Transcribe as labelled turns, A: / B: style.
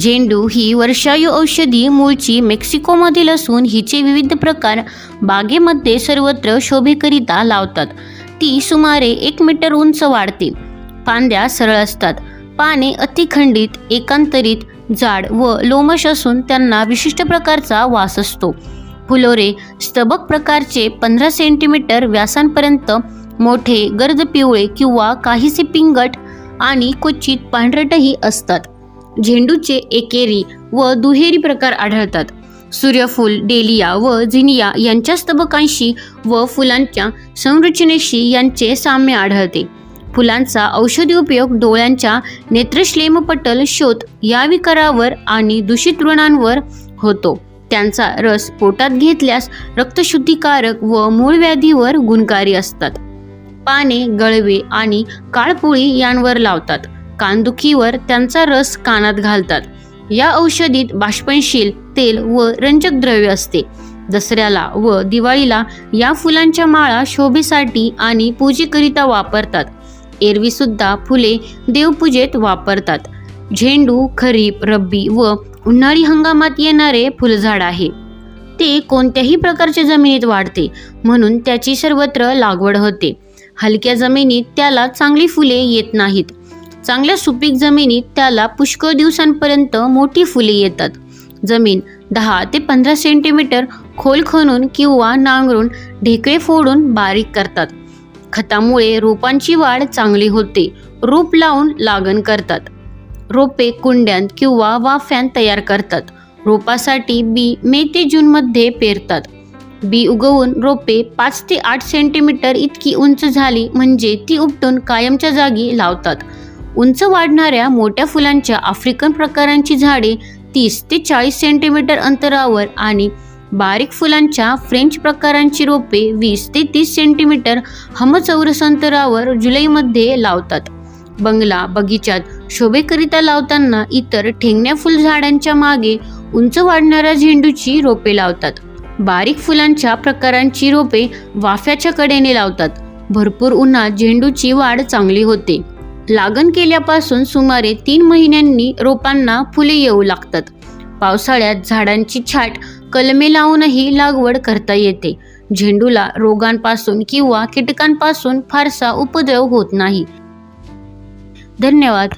A: झेंडू ही वर्षायू औषधी मूळची मेक्सिकोमधील असून हिचे विविध प्रकार बागेमध्ये सर्वत्र शोभेकरिता लावतात. ती सुमारे एक मीटर उंच वाढते. फांद्या सरळ असतात. पाने अतिखंडित एकांतरित जाड व लोमश असून त्यांना विशिष्ट प्रकारचा वास असतो. फुलोरे स्तबक प्रकारचे पंधरा सेंटीमीटर व्यासांपर्यंत मोठे गर्द पिवळे किंवा काहीसे पिंगट आणि क्वचित पांढरटही असतात. झेंडूचे एकेरी व दुहेरी प्रकार आढळतात. सूर्यफूल डेलिया व झिनिया यांच्या स्तबकांशी व फुलांच्या संरचनेशी यांचे साम्य आढळते. फुलांचा औषधी उपयोग डोळ्यांच्या नेत्रश्लेमपटल शोध या विकारावर आणि दूषित व्रणांवर होतो. त्यांचा रस पोटात घेतल्यास रक्तशुद्धीकारक व मूळव्याधीवर गुणकारी असतात. पाने गळवे आणि काळपुळी यांवर लावतात. कानदुखीवर त्यांचा रस कानात घालतात. या औषधीत बाष्पनशील तेल व रंजक द्रव्य असते. दसऱ्याला व दिवाळीला या फुलांच्या माळा शोभेसाठी आणि पूजेकरिता वापरतात. एरवी सुद्धा फुले देवपूजेत वापरतात. झेंडू खरीप रब्बी व उन्हाळी हंगामात येणारे फुलझाड आहे. ते कोणत्याही प्रकारच्या जमिनीत वाढते म्हणून त्याची सर्वत्र लागवड होते. हलक्या जमिनीत त्याला चांगली फुले येत नाहीत. चांगल्या सुपीक जमिनीत त्याला पुष्कळ दिवसांपर्यंत मोठी फुले येतात. जमीन दहा ते पंधरा सेंटीमीटर खोल खणून किंवा नांगरून ढेकळे फोडून बारीक करतात. खतामुळे रोपांची वाढ चांगली होते. रोप लावून लागण करतात. रोपे कुंड्यांत किंवा वाफ्यांत तयार करतात. रोपासाठी बी मे ते जूनमध्ये पेरतात. बी उगवून रोपे पाच ते आठ सेंटीमीटर इतकी उंच झाली म्हणजे ती उपटून कायमच्या जागी लावतात. उंच वाढणाऱ्या मोठ्या फुलांच्या आफ्रिकन प्रकारांची झाडे तीस ते चाळीस सेंटीमीटर अंतरावर आणि बारीक फुलांच्या फ्रेंच प्रकारांची रोपे वीस ते तीस सेंटीमीटर हमचौरस अंतरावर जुलैमध्ये लावतात. बंगला बगीचात शोभेकरिता लावताना इतर ठेंगण्या फुलझाडांच्या मागे उंच वाढणाऱ्या झेंडूची रोपे लावतात. बारीक फुलांच्या प्रकारांची रोपे वाफ्याच्या कडेने लावतात. भरपूर उन्हात झेंडूची वाढ चांगली होते. लागण केल्यापासून सुमारे तीन महिन्यांनी रोपांना फुले येऊ लागतात. पावसाळ्यात झाडांची छाट कलमे लावूनही लागवड करता येते. झेंडूला रोगांपासून किंवा कीटकांपासून फारसा उपद्रव होत नाही. धन्यवाद.